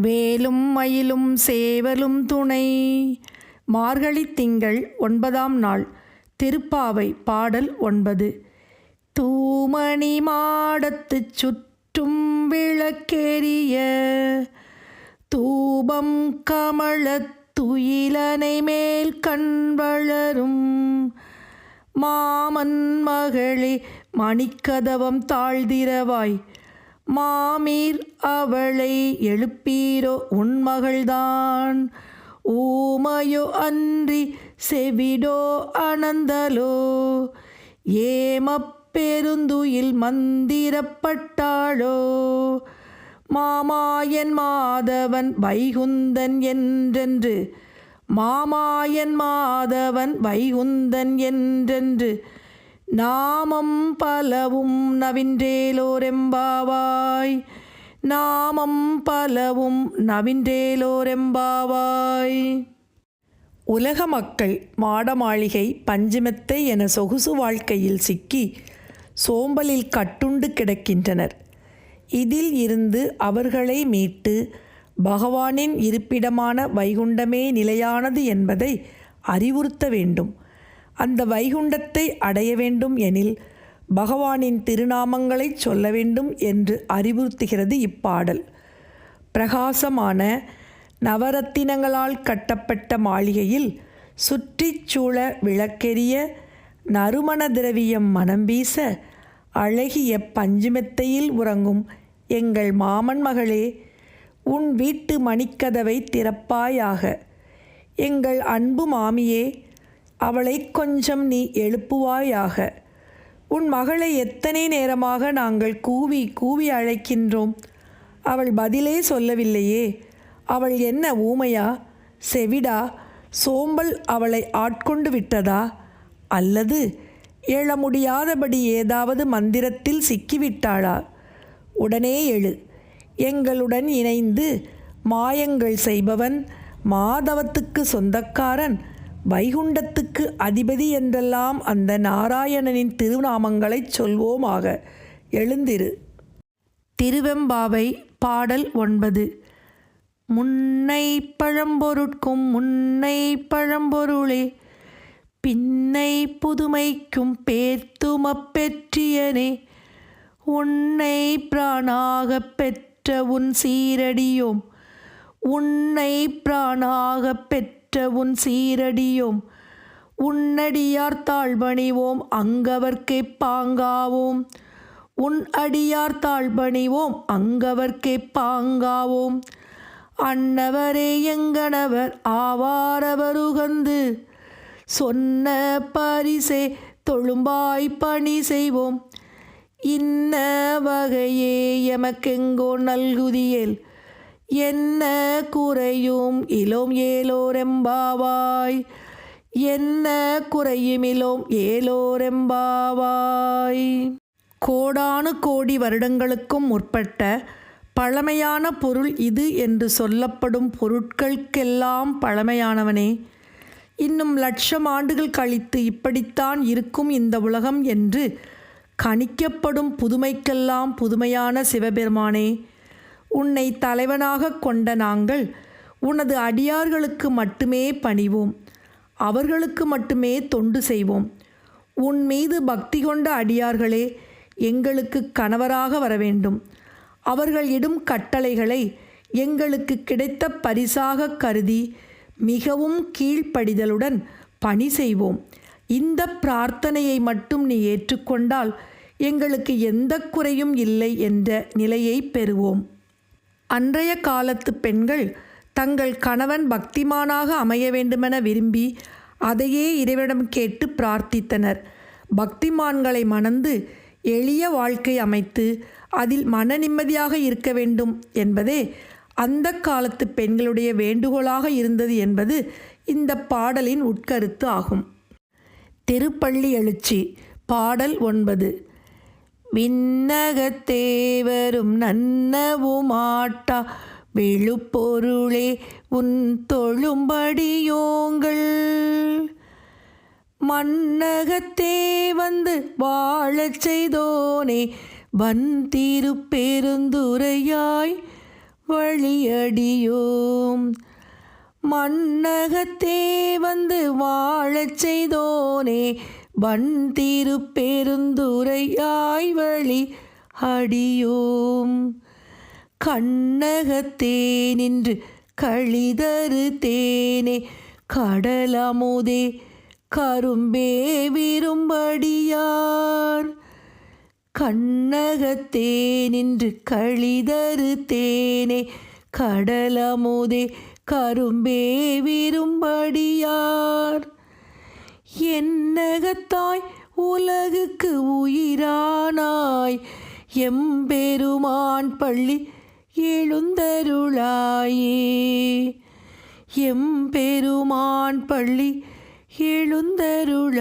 வேலும் மயிலும் சேவலும் துணை. மார்கழி திங்கள் ஒன்பதாம் நாள் திருப்பாவை பாடல் ஒன்பது. தூமணி மாடத்துச் சுற்றும் விளக்கெரிய தூபம் கமல துயிலனை மேல் கண் வளரும் மாமன் மகளே மணிக்கதவம் தாழ்திரவாய் மாமீர் அவளை எழுப்பீரோ உன்மகள்தான் ஊமையோ அன்றி செவிடோ அனந்தலோ. ஏமப்பெருந்துயில் மந்திரப்பட்டாளோ. மாமாயன் மாதவன் வைகுந்தன் என்றென்று. மாமாயன் மாதவன் வைகுந்தன் என்றென்று. நாமம் பலவும் நவின்றேலோரெம்பாவாய். நாமம் பலவும் நவின்றேலோரெம்பாவாய். உலக மக்கள் மாடமாளிகை பஞ்சுமெத்தை என சொகுசு வாழ்க்கையில் சிக்கி சோம்பலில் கட்டுண்டு கிடக்கின்றனர். இதில் இருந்து அவர்களை மீட்டு பகவானின் இருப்பிடமான வைகுண்டமே நிலையானது என்பதை அறிவுறுத்த வேண்டும். அந்த வைகுண்டத்தை அடைய வேண்டும் எனில் பகவானின் திருநாமங்களை சொல்ல வேண்டும் என்று அறிவுறுத்துகிறது இப்பாடல். பிரகாசமான நவரத்தினங்களால் கட்டப்பட்ட மாளிகையில் சுற்றிச் சூழ விளக்கெரிய நறுமண திரவியம் மனம் வீச அழகிய பஞ்சுமெத்தையில் உறங்கும் எங்கள் மாமன் மகளே உன் வீட்டு மணிக்கதவை திறப்பாயாக. எங்கள் அன்பு மாமியே அவளை கொஞ்சம் நீ எழுப்புவாயாக. உன் மகளை எத்தனை நேரமாக நாங்கள் கூவி கூவி அழைக்கின்றோம்? அவள் பதிலே சொல்லவில்லையே. அவள் என்ன ஊமையா? செவிடா? சோம்பல் அவளை ஆட்கொண்டு விட்டதா? அல்லது எழ முடியாதபடி ஏதாவது மந்திரத்தில் சிக்கிவிட்டாளா? உடனே எழு. எங்களுடன் இணைந்து மாயங்கள் செய்பவன் மாதவத்துக்கு சொந்தக்காரன் வைகுண்டத்துக்கு அதிபதி என்றெல்லாம் அந்த நாராயணனின் திருநாமங்களைச் சொல்வோமாக. எழுந்திரு. திருவெம்பாவை பாடல் ஒன்பது. முன்னை பழம்பொருட்கும் முன்னை பழம்பொருளே பின்னை புதுமைக்கும் பேர்த்துமப் பெற்றியனே உன்னை பிராணாகப் பெற்ற உன் சீரடியோம் உன்னை பிராணாகப் பெற்ற உன் சீரடியோம் உன்னடியார் தாழ்பணிவோம் அங்கவர்க்கே பாங்காவோம். உன் அடியார் தாழ்பணிவோம் அங்கவர்க்கே பாங்காவோம். அன்னவரே எங்கனவர் ஆவாரவருகந்து சொன்ன பரிசே தொழும்பாய் பணி செய்வோம். இன்ன வகையே எமக்கெங்கோ நல்குதியேல் என்ன குறையும் இலோம் ஏலோரெம்பாவாய்? என்ன குறையும் இலோம் ஏலோரெம்பாவாய்? கோடானு கோடி வருடங்களுக்கும் முற்பட்ட பழமையான பொருள் இது என்று சொல்லப்படும் பொருட்களுக்கெல்லாம் பழமையானவனே. இன்னும் லட்சம் ஆண்டுகள் கழித்து இப்படித்தான் இருக்கும் இந்த உலகம் என்று கணிக்கப்படும் புதுமைக்கெல்லாம் புதுமையான சிவபெருமானே. உன்னை தலைவனாக கொண்ட நாங்கள் உனது அடியார்களுக்கு மட்டுமே பணிவோம். அவர்களுக்கு மட்டுமே தொண்டு செய்வோம். உன் மீது பக்தி கொண்ட அடியார்களே எங்களுக்கு கணவராக வர வேண்டும் அவர்கள் இடும் கட்டளைகளை எங்களுக்கு கிடைத்த பரிசாக கருதி மிகவும் கீழ்ப்படிதலுடன் பணி செய்வோம். இந்த பிரார்த்தனையை மட்டும் நீ ஏற்றுக்கொண்டால் எங்களுக்கு எந்த குறையும் இல்லை என்ற நிலையை பெறுவோம். அன்றைய காலத்து பெண்கள் தங்கள் கணவன் பக்திமானாக அமைய வேண்டுமென விரும்பி அதையே இறைவனிடம் கேட்டு பிரார்த்தித்தனர். பக்திமான்களை மணந்து எளிய வாழ்க்கை அமைத்து அதில் மன நிம்மதியாக இருக்க வேண்டும் என்பதே அந்த காலத்து பெண்களுடைய வேண்டுகோளாக இருந்தது என்பது இந்த பாடலின் உட்கருத்து ஆகும். திருப்பள்ளி எழுச்சி பாடல் ஒன்பது. விண்ணகத்தேவரும் நன்னவுமாட்டா. விழுப்பொருளே உன் தொழும்படியோங்கள். மன்னகத்தே வந்து வாழச் செய்தோனே வந்திரு பெருந்துரையாய் வழியடியோம். மன்னகத்தே வந்து வாழச் செய்தோனே வன் பெருந்துரையாய் வழி அடியோம். கண்ணகத்தே நின்று கழிதரு தேனே கடலமுதே கரும்பே விரும்படியார். கண்ணகத்தே நின்று கழிதரு தேனே கடலமுதே கரும்பே விரும்படியார். என்னகத்தாய் உலகுக்கு உயிரானாய். எம்பெருமான் பள்ளி எழுந்தருளாயே. எம்பெருமான் பள்ளி எழுந்தருளாயே.